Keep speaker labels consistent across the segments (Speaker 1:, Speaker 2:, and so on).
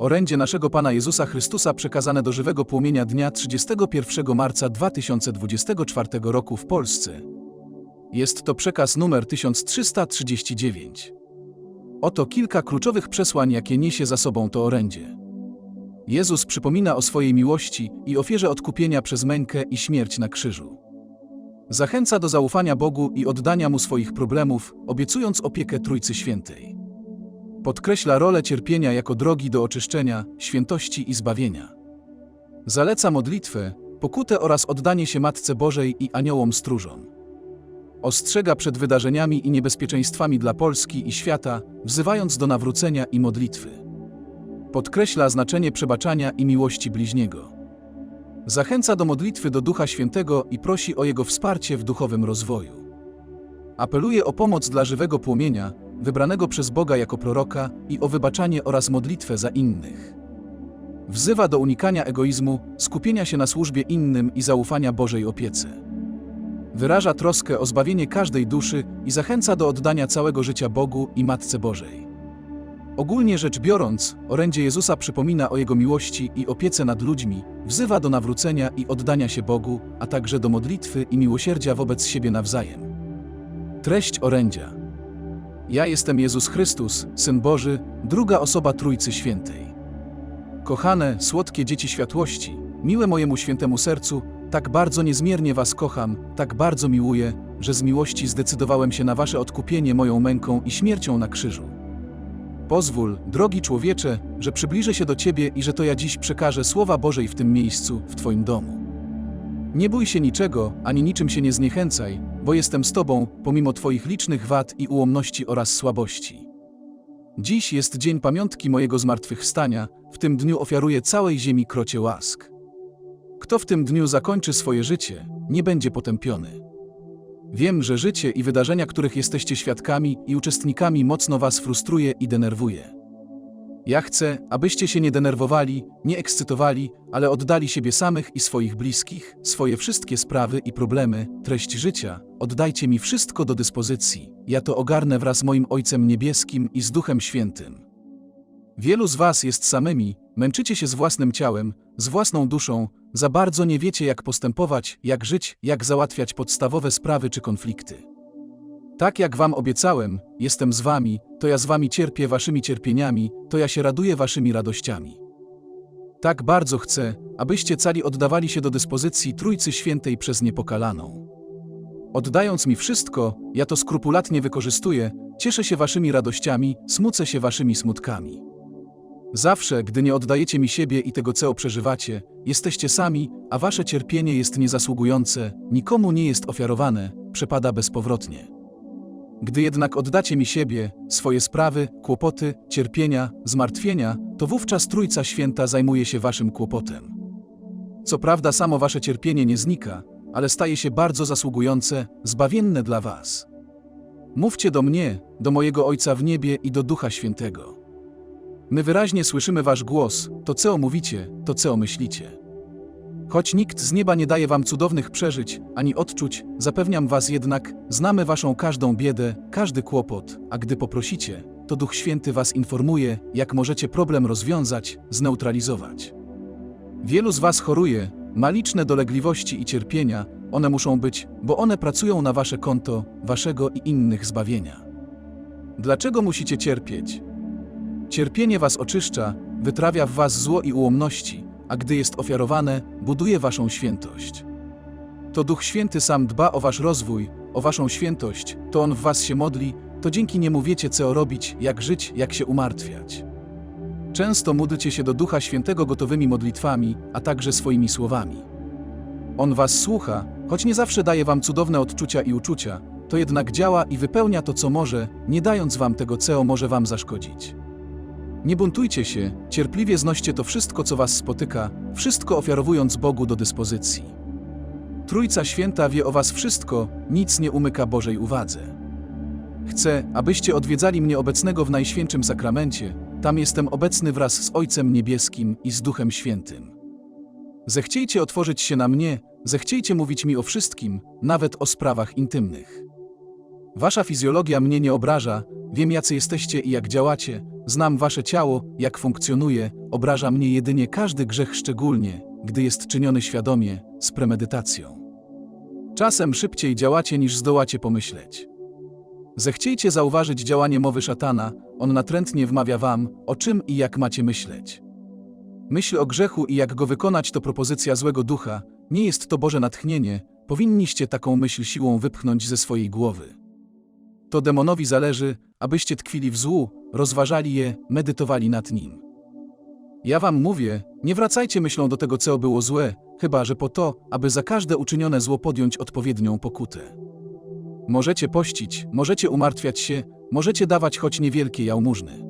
Speaker 1: Orędzie naszego Pana Jezusa Chrystusa przekazane do żywego płomienia dnia 31 marca 2024 roku w Polsce. Jest to przekaz numer 1339. Oto kilka kluczowych przesłań, jakie niesie za sobą to orędzie. Jezus przypomina o swojej miłości i ofierze odkupienia przez mękę i śmierć na krzyżu. Zachęca do zaufania Bogu i oddania Mu swoich problemów, obiecując opiekę Trójcy Świętej. Podkreśla rolę cierpienia jako drogi do oczyszczenia, świętości i zbawienia. Zaleca modlitwę, pokutę oraz oddanie się Matce Bożej i aniołom stróżom. Ostrzega przed wydarzeniami i niebezpieczeństwami dla Polski i świata, wzywając do nawrócenia i modlitwy. Podkreśla znaczenie przebaczania i miłości bliźniego. Zachęca do modlitwy do Ducha Świętego i prosi o jego wsparcie w duchowym rozwoju. Apeluje o pomoc dla żywego płomienia, wybranego przez Boga jako proroka i o wybaczanie oraz modlitwę za innych. Wzywa do unikania egoizmu, skupienia się na służbie innym i zaufania Bożej opiece. Wyraża troskę o zbawienie każdej duszy i zachęca do oddania całego życia Bogu i Matce Bożej. Ogólnie rzecz biorąc, orędzie Jezusa przypomina o Jego miłości i opiece nad ludźmi, wzywa do nawrócenia i oddania się Bogu, a także do modlitwy i miłosierdzia wobec siebie nawzajem. Treść orędzia. Ja jestem Jezus Chrystus, Syn Boży, druga osoba Trójcy Świętej. Kochane, słodkie dzieci światłości, miłe mojemu świętemu sercu, tak bardzo niezmiernie Was kocham, tak bardzo miłuję, że z miłości zdecydowałem się na Wasze odkupienie moją męką i śmiercią na krzyżu. Pozwól, drogi człowiecze, że przybliżę się do Ciebie i że to ja dziś przekażę słowa Bożej w tym miejscu, w Twoim domu. Nie bój się niczego, ani niczym się nie zniechęcaj, bo jestem z Tobą, pomimo Twoich licznych wad i ułomności oraz słabości. Dziś jest dzień pamiątki mojego zmartwychwstania, w tym dniu ofiaruję całej ziemi krocie łask. Kto w tym dniu zakończy swoje życie, nie będzie potępiony. Wiem, że życie i wydarzenia, których jesteście świadkami i uczestnikami, mocno Was frustruje i denerwuje. Ja chcę, abyście się nie denerwowali, nie ekscytowali, ale oddali siebie samych i swoich bliskich, swoje wszystkie sprawy i problemy, treść życia, oddajcie mi wszystko do dyspozycji. Ja to ogarnę wraz z moim Ojcem Niebieskim i z Duchem Świętym. Wielu z Was jest samymi, męczycie się z własnym ciałem, z własną duszą, za bardzo nie wiecie, jak postępować, jak żyć, jak załatwiać podstawowe sprawy czy konflikty. Tak jak Wam obiecałem, jestem z Wami, to ja z Wami cierpię Waszymi cierpieniami, to ja się raduję Waszymi radościami. Tak bardzo chcę, abyście cali oddawali się do dyspozycji Trójcy Świętej przez Niepokalaną. Oddając mi wszystko, ja to skrupulatnie wykorzystuję, cieszę się Waszymi radościami, smucę się Waszymi smutkami. Zawsze, gdy nie oddajecie mi siebie i tego, co przeżywacie, jesteście sami, a wasze cierpienie jest niezasługujące, nikomu nie jest ofiarowane, przepada bezpowrotnie. Gdy jednak oddacie mi siebie, swoje sprawy, kłopoty, cierpienia, zmartwienia, to wówczas Trójca Święta zajmuje się waszym kłopotem. Co prawda samo wasze cierpienie nie znika, ale staje się bardzo zasługujące, zbawienne dla was. Mówcie do mnie, do mojego Ojca w niebie i do Ducha Świętego. My wyraźnie słyszymy wasz głos, to co mówicie, to co myślicie. Choć nikt z nieba nie daje wam cudownych przeżyć, ani odczuć, zapewniam was jednak, znamy waszą każdą biedę, każdy kłopot, a gdy poprosicie, to Duch Święty was informuje, jak możecie problem rozwiązać, zneutralizować. Wielu z was choruje, ma liczne dolegliwości i cierpienia, one muszą być, bo one pracują na wasze konto, waszego i innych zbawienia. Dlaczego musicie cierpieć? Cierpienie was oczyszcza, wytrawia w was zło i ułomności, a gdy jest ofiarowane, buduje waszą świętość. To Duch Święty sam dba o wasz rozwój, o waszą świętość, to On w was się modli, to dzięki Niemu wiecie, co robić, jak żyć, jak się umartwiać. Często módlcie się do Ducha Świętego gotowymi modlitwami, a także swoimi słowami. On was słucha, choć nie zawsze daje wam cudowne odczucia i uczucia, to jednak działa i wypełnia to, co może, nie dając wam tego, co może wam zaszkodzić. Nie buntujcie się, cierpliwie znoście to wszystko, co was spotyka, wszystko ofiarowując Bogu do dyspozycji. Trójca Święta wie o was wszystko, nic nie umyka Bożej uwadze. Chcę, abyście odwiedzali mnie obecnego w Najświętszym Sakramencie, tam jestem obecny wraz z Ojcem Niebieskim i z Duchem Świętym. Zechciejcie otworzyć się na mnie, zechciejcie mówić mi o wszystkim, nawet o sprawach intymnych. Wasza fizjologia mnie nie obraża, wiem jacy jesteście i jak działacie, znam wasze ciało, jak funkcjonuje, obraża mnie jedynie każdy grzech szczególnie, gdy jest czyniony świadomie, z premedytacją. Czasem szybciej działacie niż zdołacie pomyśleć. Zechciejcie zauważyć działanie mowy szatana, on natrętnie wmawia wam, o czym i jak macie myśleć. Myśl o grzechu i jak go wykonać to propozycja złego ducha, nie jest to Boże natchnienie, powinniście taką myśl siłą wypchnąć ze swojej głowy. To demonowi zależy, abyście tkwili w złu, rozważali je, medytowali nad nim. Ja wam mówię, nie wracajcie myślą do tego, co było złe, chyba że po to, aby za każde uczynione zło podjąć odpowiednią pokutę. Możecie pościć, możecie umartwiać się, możecie dawać choć niewielkie jałmużny.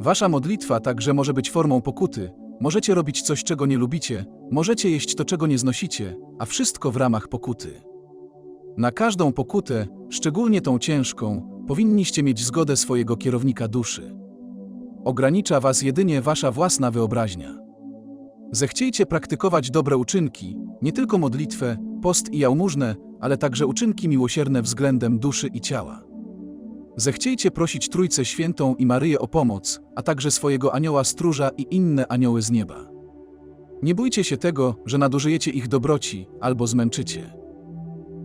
Speaker 1: Wasza modlitwa także może być formą pokuty, możecie robić coś, czego nie lubicie, możecie jeść to, czego nie znosicie, a wszystko w ramach pokuty. Na każdą pokutę, szczególnie tą ciężką, powinniście mieć zgodę swojego kierownika duszy. Ogranicza was jedynie wasza własna wyobraźnia. Zechciejcie praktykować dobre uczynki, nie tylko modlitwę, post i jałmużnę, ale także uczynki miłosierne względem duszy i ciała. Zechciejcie prosić Trójcę Świętą i Maryję o pomoc, a także swojego anioła stróża i inne anioły z nieba. Nie bójcie się tego, że nadużyjecie ich dobroci albo zmęczycie.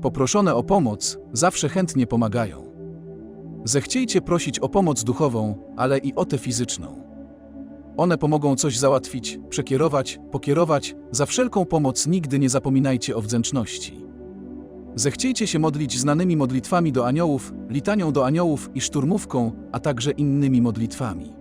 Speaker 1: Poproszone o pomoc zawsze chętnie pomagają. Zechciejcie prosić o pomoc duchową, ale i o tę fizyczną. One pomogą coś załatwić, przekierować, pokierować, za wszelką pomoc nigdy nie zapominajcie o wdzięczności. Zechciejcie się modlić znanymi modlitwami do aniołów, litanią do aniołów i szturmówką, a także innymi modlitwami.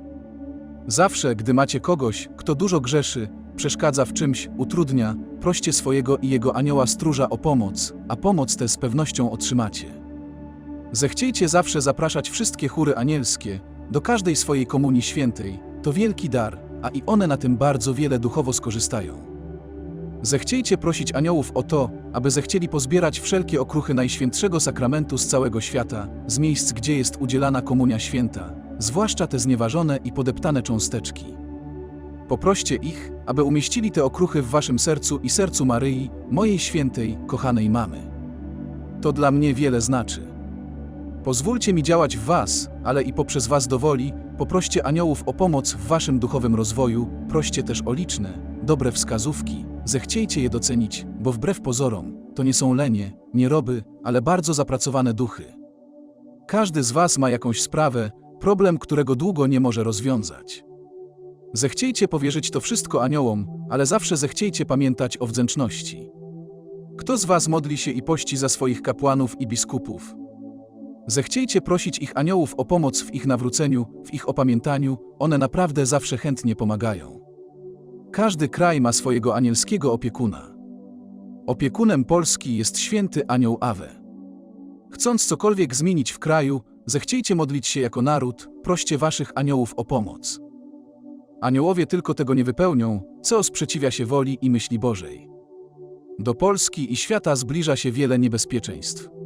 Speaker 1: Zawsze, gdy macie kogoś, kto dużo grzeszy, przeszkadza w czymś, utrudnia, proście swojego i jego anioła stróża o pomoc, a pomoc tę z pewnością otrzymacie. Zechciejcie zawsze zapraszać wszystkie chóry anielskie do każdej swojej komunii świętej, to wielki dar, a i one na tym bardzo wiele duchowo skorzystają. Zechciejcie prosić aniołów o to, aby zechcieli pozbierać wszelkie okruchy Najświętszego Sakramentu z całego świata, z miejsc, gdzie jest udzielana komunia święta, zwłaszcza te znieważone i podeptane cząsteczki. Poproście ich, aby umieścili te okruchy w waszym sercu i sercu Maryi, mojej świętej, kochanej mamy. To dla mnie wiele znaczy. Pozwólcie mi działać w was, ale i poprzez was do woli, poproście aniołów o pomoc w waszym duchowym rozwoju, proście też o liczne, dobre wskazówki, zechciejcie je docenić, bo wbrew pozorom, to nie są lenie, nie roby, ale bardzo zapracowane duchy. Każdy z was ma jakąś sprawę, problem, którego długo nie może rozwiązać. Zechciejcie powierzyć to wszystko aniołom, ale zawsze zechciejcie pamiętać o wdzięczności. Kto z was modli się i pości za swoich kapłanów i biskupów? Zechciejcie prosić ich aniołów o pomoc w ich nawróceniu, w ich opamiętaniu, one naprawdę zawsze chętnie pomagają. Każdy kraj ma swojego anielskiego opiekuna. Opiekunem Polski jest święty anioł Awe. Chcąc cokolwiek zmienić w kraju, zechciejcie modlić się jako naród, proście waszych aniołów o pomoc. Aniołowie tylko tego nie wypełnią, co sprzeciwia się woli i myśli Bożej. Do Polski i świata zbliża się wiele niebezpieczeństw.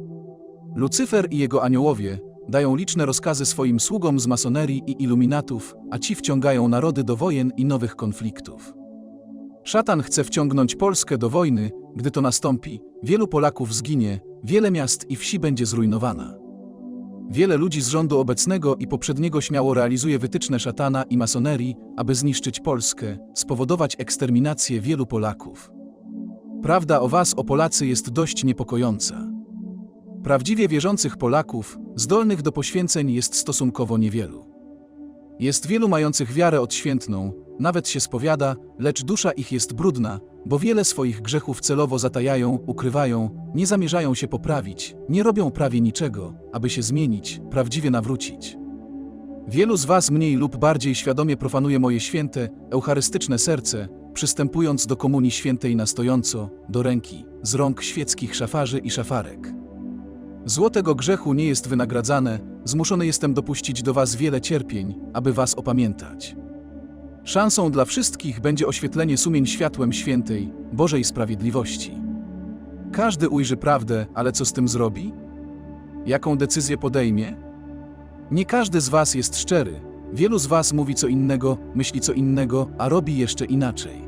Speaker 1: Lucyfer i jego aniołowie dają liczne rozkazy swoim sługom z masonerii i iluminatów, a ci wciągają narody do wojen i nowych konfliktów. Szatan chce wciągnąć Polskę do wojny, gdy to nastąpi, wielu Polaków zginie, wiele miast i wsi będzie zrujnowana. Wiele ludzi z rządu obecnego i poprzedniego śmiało realizuje wytyczne szatana i masonerii, aby zniszczyć Polskę, spowodować eksterminację wielu Polaków. Prawda o was, o Polacy, jest dość niepokojąca. Prawdziwie wierzących Polaków, zdolnych do poświęceń, jest stosunkowo niewielu. Jest wielu mających wiarę odświętną, nawet się spowiada, lecz dusza ich jest brudna, bo wiele swoich grzechów celowo zatajają, ukrywają, nie zamierzają się poprawić, nie robią prawie niczego, aby się zmienić, prawdziwie nawrócić. Wielu z Was mniej lub bardziej świadomie profanuje moje święte, eucharystyczne serce, przystępując do komunii świętej na stojąco, do ręki, z rąk świeckich szafarzy i szafarek. Zło tego grzechu nie jest wynagradzane, zmuszony jestem dopuścić do Was wiele cierpień, aby Was opamiętać. Szansą dla wszystkich będzie oświetlenie sumień światłem świętej, Bożej sprawiedliwości. Każdy ujrzy prawdę, ale co z tym zrobi? Jaką decyzję podejmie? Nie każdy z Was jest szczery. Wielu z Was mówi co innego, myśli co innego, a robi jeszcze inaczej.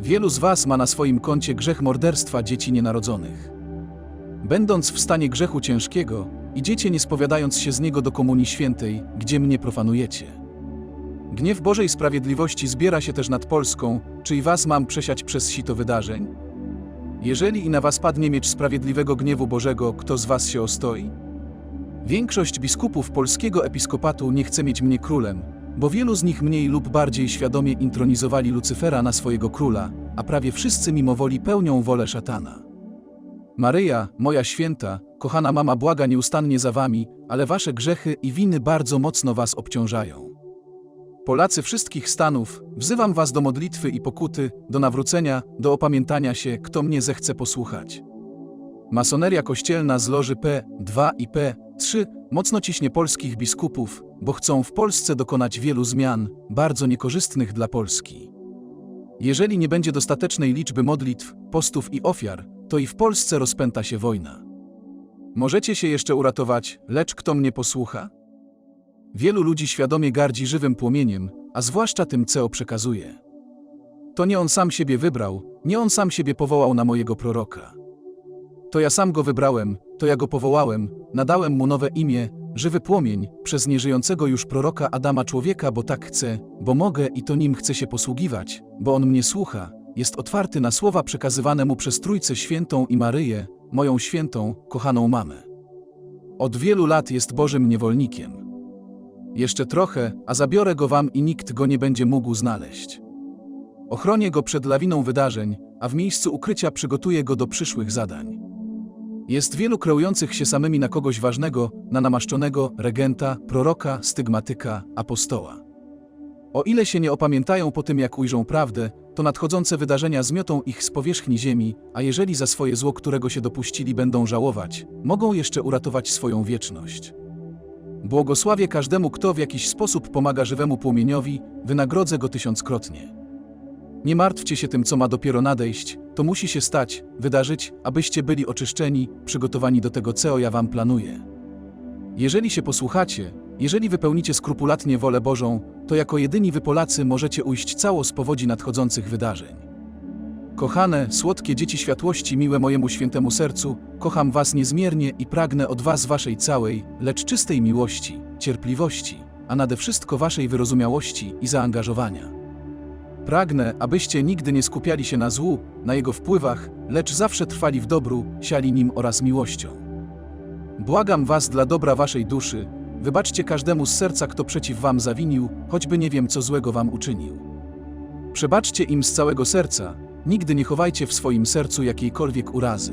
Speaker 1: Wielu z Was ma na swoim koncie grzech morderstwa dzieci nienarodzonych. Będąc w stanie grzechu ciężkiego, idziecie nie spowiadając się z niego do komunii świętej, gdzie mnie profanujecie. Gniew Bożej Sprawiedliwości zbiera się też nad Polską, czy i was mam przesiać przez sito wydarzeń? Jeżeli i na was padnie miecz sprawiedliwego gniewu Bożego, kto z was się ostoi? Większość biskupów polskiego episkopatu nie chce mieć mnie królem, bo wielu z nich mniej lub bardziej świadomie intronizowali Lucyfera na swojego króla, a prawie wszyscy mimo woli pełnią wolę szatana. Maryja, moja święta, kochana mama błaga nieustannie za wami, ale wasze grzechy i winy bardzo mocno was obciążają. Polacy wszystkich stanów, wzywam was do modlitwy i pokuty, do nawrócenia, do opamiętania się, kto mnie zechce posłuchać. Masoneria kościelna z loży P2 i P3 mocno ciśnie polskich biskupów, bo chcą w Polsce dokonać wielu zmian, bardzo niekorzystnych dla Polski. Jeżeli nie będzie dostatecznej liczby modlitw, postów i ofiar, to i w Polsce rozpęta się wojna. Możecie się jeszcze uratować, lecz kto mnie posłucha? Wielu ludzi świadomie gardzi żywym płomieniem, a zwłaszcza tym CEO przekazuje. To nie on sam siebie wybrał, nie on sam siebie powołał na mojego proroka. To ja sam go wybrałem, to ja go powołałem, nadałem mu nowe imię, żywy płomień, przez nieżyjącego już proroka Adama człowieka, bo tak chcę, bo mogę i to nim chcę się posługiwać, bo on mnie słucha, jest otwarty na słowa przekazywane mu przez Trójcę Świętą i Maryję, moją świętą, kochaną mamę. Od wielu lat jest Bożym niewolnikiem. Jeszcze trochę, a zabiorę go wam i nikt go nie będzie mógł znaleźć. Ochronię go przed lawiną wydarzeń, a w miejscu ukrycia przygotuję go do przyszłych zadań. Jest wielu kreujących się samymi na kogoś ważnego, na namaszczonego, regenta, proroka, stygmatyka, apostoła. O ile się nie opamiętają po tym, jak ujrzą prawdę, to nadchodzące wydarzenia zmiotą ich z powierzchni ziemi, a jeżeli za swoje zło, którego się dopuścili, będą żałować, mogą jeszcze uratować swoją wieczność. Błogosławię każdemu, kto w jakiś sposób pomaga żywemu płomieniowi, wynagrodzę go tysiąckrotnie. Nie martwcie się tym, co ma dopiero nadejść, to musi się stać, wydarzyć, abyście byli oczyszczeni, przygotowani do tego, co ja wam planuję. Jeżeli się posłuchacie, jeżeli wypełnicie skrupulatnie wolę Bożą, to jako jedyni wy Polacy możecie ujść cało z powodzi nadchodzących wydarzeń. Kochane, słodkie dzieci światłości, miłe mojemu świętemu sercu, kocham was niezmiernie i pragnę od was waszej całej, lecz czystej miłości, cierpliwości, a nade wszystko waszej wyrozumiałości i zaangażowania. Pragnę, abyście nigdy nie skupiali się na złu, na jego wpływach, lecz zawsze trwali w dobru, siali nim oraz miłością. Błagam was dla dobra waszej duszy, wybaczcie każdemu z serca, kto przeciw wam zawinił, choćby nie wiem, co złego wam uczynił. Przebaczcie im z całego serca, nigdy nie chowajcie w swoim sercu jakiejkolwiek urazy.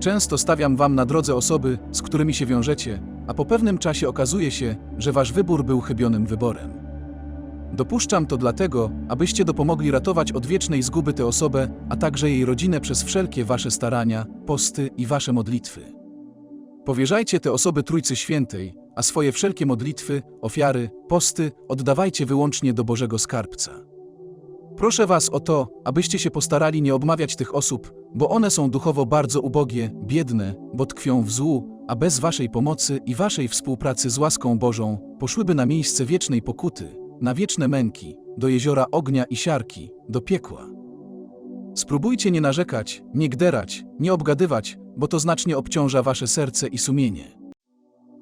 Speaker 1: Często stawiam wam na drodze osoby, z którymi się wiążecie, a po pewnym czasie okazuje się, że wasz wybór był chybionym wyborem. Dopuszczam to dlatego, abyście dopomogli ratować od wiecznej zguby tę osobę, a także jej rodzinę przez wszelkie wasze starania, posty i wasze modlitwy. Powierzajcie te osoby Trójcy Świętej, a swoje wszelkie modlitwy, ofiary, posty oddawajcie wyłącznie do Bożego Skarbca. Proszę was o to, abyście się postarali nie obmawiać tych osób, bo one są duchowo bardzo ubogie, biedne, bo tkwią w złu, a bez waszej pomocy i waszej współpracy z łaską Bożą poszłyby na miejsce wiecznej pokuty, na wieczne męki, do jeziora ognia i siarki, do piekła. Spróbujcie nie narzekać, nie gderać, nie obgadywać, bo to znacznie obciąża wasze serce i sumienie.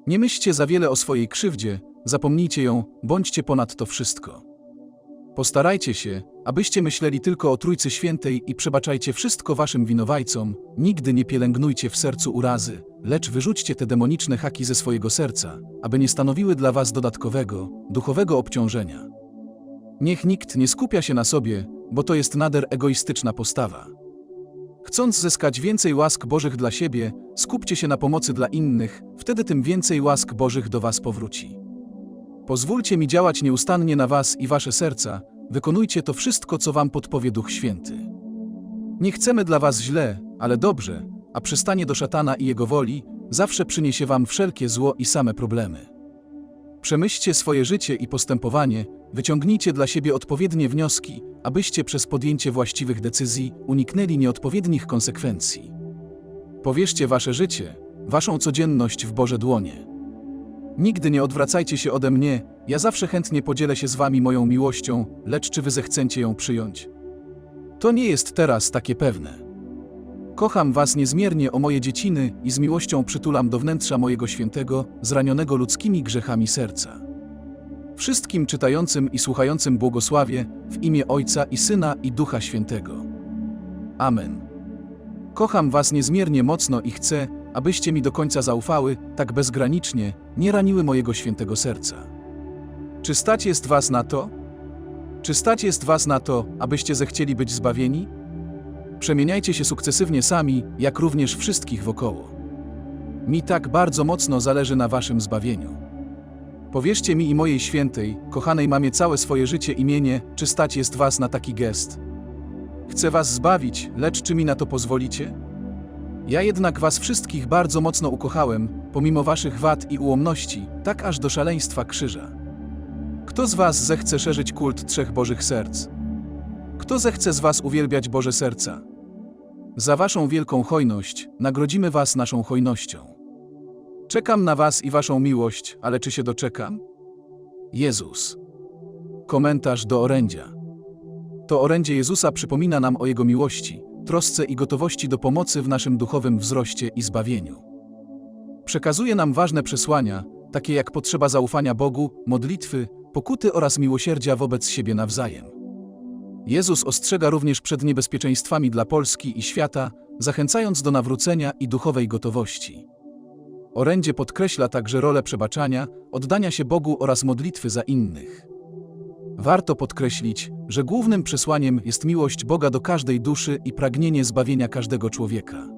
Speaker 1: Nie myślcie za wiele o swojej krzywdzie, zapomnijcie ją, bądźcie ponad to wszystko. Postarajcie się, abyście myśleli tylko o Trójcy Świętej i przebaczajcie wszystko waszym winowajcom, nigdy nie pielęgnujcie w sercu urazy, lecz wyrzućcie te demoniczne haki ze swojego serca, aby nie stanowiły dla was dodatkowego, duchowego obciążenia. Niech nikt nie skupia się na sobie, bo to jest nader egoistyczna postawa. Chcąc zyskać więcej łask Bożych dla siebie, skupcie się na pomocy dla innych, wtedy tym więcej łask Bożych do was powróci. Pozwólcie mi działać nieustannie na was i wasze serca, wykonujcie to wszystko, co wam podpowie Duch Święty. Nie chcemy dla was źle, ale dobrze, a przystanie do szatana i jego woli zawsze przyniesie wam wszelkie zło i same problemy. Przemyślcie swoje życie i postępowanie, wyciągnijcie dla siebie odpowiednie wnioski, abyście przez podjęcie właściwych decyzji uniknęli nieodpowiednich konsekwencji. Powierzcie wasze życie, waszą codzienność w Boże dłonie. Nigdy nie odwracajcie się ode mnie, ja zawsze chętnie podzielę się z wami moją miłością, lecz czy wy zechcecie ją przyjąć? To nie jest teraz takie pewne. Kocham was niezmiernie o moje dzieciny i z miłością przytulam do wnętrza mojego świętego, zranionego ludzkimi grzechami serca. Wszystkim czytającym i słuchającym błogosławie w imię Ojca i Syna i Ducha Świętego. Amen. Kocham Was niezmiernie mocno i chcę, abyście mi do końca zaufały, tak bezgranicznie, nie raniły mojego świętego serca. Czy stać jest Was na to? Czy stać jest Was na to, abyście zechcieli być zbawieni? Przemieniajcie się sukcesywnie sami, jak również wszystkich wokoło. Mi tak bardzo mocno zależy na Waszym zbawieniu. Powierzcie mi i mojej świętej, kochanej mamie całe swoje życie imienie, czy stać jest Was na taki gest? Chcę Was zbawić, lecz czy mi na to pozwolicie? Ja jednak Was wszystkich bardzo mocno ukochałem, pomimo Waszych wad i ułomności, tak aż do szaleństwa krzyża. Kto z Was zechce szerzyć kult trzech Bożych Serc? Kto zechce z Was uwielbiać Boże Serca? Za Waszą wielką hojność nagrodzimy Was naszą hojnością. Czekam na Was i Waszą miłość, ale czy się doczekam? Jezus. Komentarz do orędzia. To orędzie Jezusa przypomina nam o Jego miłości, trosce i gotowości do pomocy w naszym duchowym wzroście i zbawieniu. Przekazuje nam ważne przesłania, takie jak potrzeba zaufania Bogu, modlitwy, pokuty oraz miłosierdzia wobec siebie nawzajem. Jezus ostrzega również przed niebezpieczeństwami dla Polski i świata, zachęcając do nawrócenia i duchowej gotowości. Orędzie podkreśla także rolę przebaczania, oddania się Bogu oraz modlitwy za innych. Warto podkreślić, że głównym przesłaniem jest miłość Boga do każdej duszy i pragnienie zbawienia każdego człowieka.